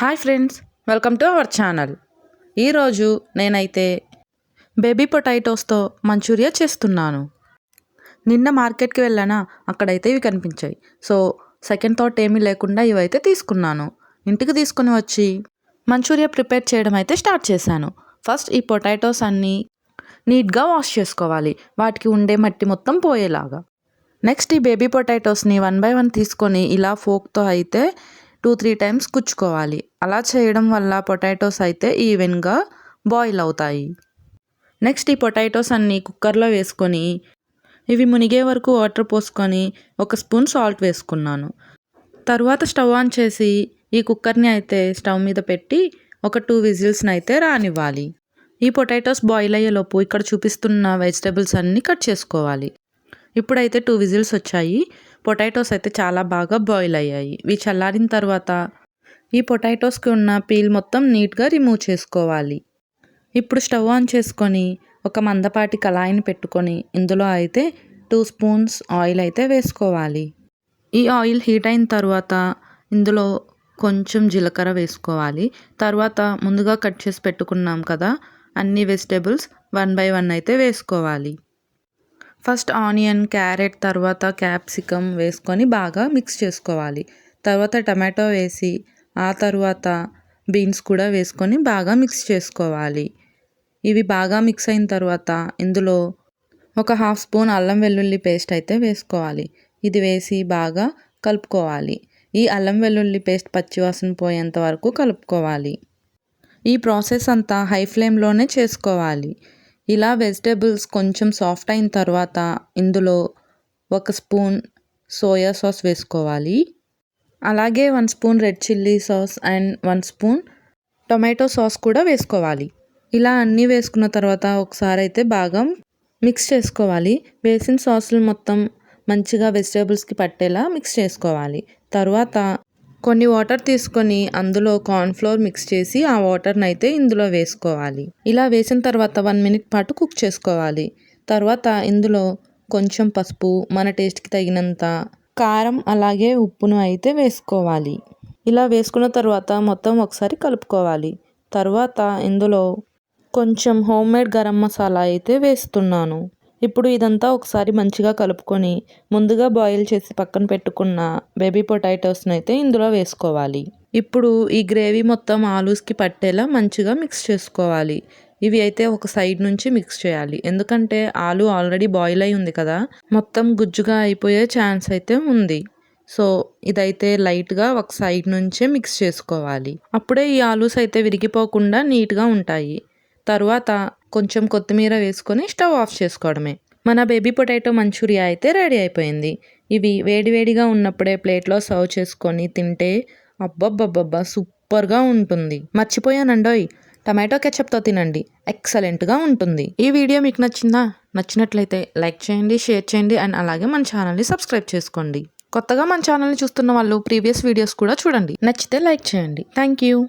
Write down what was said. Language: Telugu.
Hi friends welcome to our channel. ఈరోజు నేనైతే బేబీ పొటాటోస్తో మంచూరియా చేస్తున్నాను. నిన్న మార్కెట్కి వెళ్ళానా అక్కడైతే ఇవి కనిపించాయి. సో సెకండ్ థాట్ ఏమీ లేకుండా ఇవైతే తీసుకున్నాను. ఇంటికి తీసుకొని వచ్చి మంచూరియా ప్రిపేర్ చేయడం అయితే స్టార్ట్ చేశాను. ఫస్ట్ ఈ పొటాటోస్ అన్నీ నీట్గా వాష్ చేసుకోవాలి. వాటికి ఉండే మట్టి మొత్తం పోయేలాగా. నెక్స్ట్ ఈ బేబీ పొటాటోస్ని వన్ బై వన్ తీసుకొని ఇలా ఫోక్తో అయితే టూ త్రీ టైమ్స్ కుచ్చుకోవాలి. అలా చేయడం వల్ల పొటాటోస్ అయితే ఈవెన్గా బాయిల్ అవుతాయి. నెక్స్ట్ ఈ పొటాటోస్ అన్నీ కుక్కర్లో వేసుకొని ఇవి మునిగే వరకు వాటర్ పోసుకొని ఒక స్పూన్ సాల్ట్ వేసుకున్నాను. తర్వాత స్టవ్ ఆన్ చేసి ఈ కుక్కర్ని అయితే స్టవ్ మీద పెట్టి ఒక టూ విజిల్స్ని అయితే రానివ్వాలి. ఈ పొటాటోస్ బాయిల్ అయ్యేలోపు ఇక్కడ చూపిస్తున్న వెజిటేబుల్స్ అన్నీ కట్ చేసుకోవాలి. ఇప్పుడైతే టూ విజిల్స్ వచ్చాయి. పొటాటోస్ అయితే చాలా బాగా బాయిల్ అయ్యాయి. ఇవి చల్లారిన తర్వాత ఈ పొటాటోస్కి ఉన్న పీల్ మొత్తం నీట్గా రిమూవ్ చేసుకోవాలి. ఇప్పుడు స్టవ్ ఆన్ చేసుకొని ఒక మందపాటి కళాయిని పెట్టుకొని ఇందులో అయితే టూ స్పూన్స్ ఆయిల్ అయితే వేసుకోవాలి. ఈ ఆయిల్ హీట్ అయిన తర్వాత ఇందులో కొంచెం జీలకర్ర వేసుకోవాలి. తర్వాత ముందుగా కట్ చేసి పెట్టుకున్నాం కదా అన్ని వెజిటేబుల్స్ వన్ బై వన్ అయితే వేసుకోవాలి. ఫస్ట్ ఆనియన్ క్యారెట్ తర్వాత క్యాప్సికమ్ వేసుకొని బాగా మిక్స్ చేసుకోవాలి. తర్వాత టమాటో వేసి ఆ తర్వాత బీన్స్ కూడా వేసుకొని బాగా మిక్స్ చేసుకోవాలి. ఇవి బాగా మిక్స్ అయిన తర్వాత ఇందులో ఒక హాఫ్ స్పూన్ అల్లం వెల్లుల్లి పేస్ట్ అయితే వేసుకోవాలి. ఇది వేసి బాగా కలుపుకోవాలి. ఈ అల్లం వెల్లుల్లి పేస్ట్ పచ్చివాసన పోయేంత వరకు కలుపుకోవాలి. ఈ ప్రాసెస్ అంతా హై ఫ్లేమ్లోనే చేసుకోవాలి. ఇలా వెజిటేబుల్స్ కొంచెం సాఫ్ట్ అయిన తర్వాత ఇందులో ఒక స్పూన్ సోయా సాస్ వేసుకోవాలి. అలాగే one spoon red chilli sauce and one spoon tomato sauce కూడా వేసుకోవాలి. ఇలా అన్నీ వేసుకున్న తర్వాత ఒకసారి అయితే బాగా మిక్స్ చేసుకోవాలి. వేసిన సాసులు మొత్తం మంచిగా వెజిటేబుల్స్కి పట్టేలా మిక్స్ చేసుకోవాలి. తర్వాత కొన్ని వాటర్ తీసుకొని అందులో కార్న్ఫ్లోర్ మిక్స్ చేసి ఆ వాటర్ని అయితే ఇందులో వేసుకోవాలి. ఇలా వేసిన తర్వాత వన్ మినిట్ పాటు కుక్ చేసుకోవాలి. తర్వాత ఇందులో కొంచెం పసుపు మన టేస్ట్కి తగినంత కారం అలాగే ఉప్పును అయితే వేసుకోవాలి. ఇలా వేసుకున్న తర్వాత మొత్తం ఒకసారి కలుపుకోవాలి. తర్వాత ఇందులో కొంచెం హోమ్ మేడ్ గరం మసాలా అయితే వేస్తున్నాను. ఇప్పుడు ఇదంతా ఒకసారి మంచిగా కలుపుకొని ముందుగా బాయిల్ చేసి పక్కన పెట్టుకున్న బేబీ పొటాటోస్ని అయితే ఇందులో వేసుకోవాలి. ఇప్పుడు ఈ గ్రేవీ మొత్తం ఆలూస్కి పట్టేలా మంచిగా మిక్స్ చేసుకోవాలి. ఇవి అయితే ఒక సైడ్ నుంచి మిక్స్ చేయాలి. ఎందుకంటే ఆలు ఆల్రెడీ బాయిల్ అయి ఉంది కదా. మొత్తం గుజ్జుగా అయిపోయే ఛాన్స్ అయితే ఉంది. సో ఇదైతే లైట్గా ఒక సైడ్ నుంచే మిక్స్ చేసుకోవాలి. అప్పుడే ఈ ఆలూస్ అయితే విరిగిపోకుండా నీట్గా ఉంటాయి. తర్వాత కొంచెం కొత్తిమీర వేసుకొని స్టవ్ ఆఫ్ చేసుకోవడమే. మన బేబీ పొటాటో మంచూరియా అయితే రెడీ అయిపోయింది. ఇవి వేడివేడిగా ఉన్నప్పుడే ప్లేట్లో సర్వ్ చేసుకొని తింటే అబ్బబ్బబ్బబ్బా సూపర్గా ఉంటుంది. మర్చిపోయానండోయ్. టమాటో కెచప్తో తినండి. ఎక్సలెంట్గా ఉంటుంది. ఈ వీడియో మీకు నచ్చిందా? నచ్చినట్లయితే లైక్ చేయండి షేర్ చేయండి అండ్ అలాగే మన ఛానల్ని సబ్స్క్రైబ్ చేసుకోండి. కొత్తగా మన ఛానల్ని చూస్తున్న వాళ్ళు ప్రీవియస్ వీడియోస్ కూడా చూడండి. నచ్చితే లైక్ చేయండి. Thank you.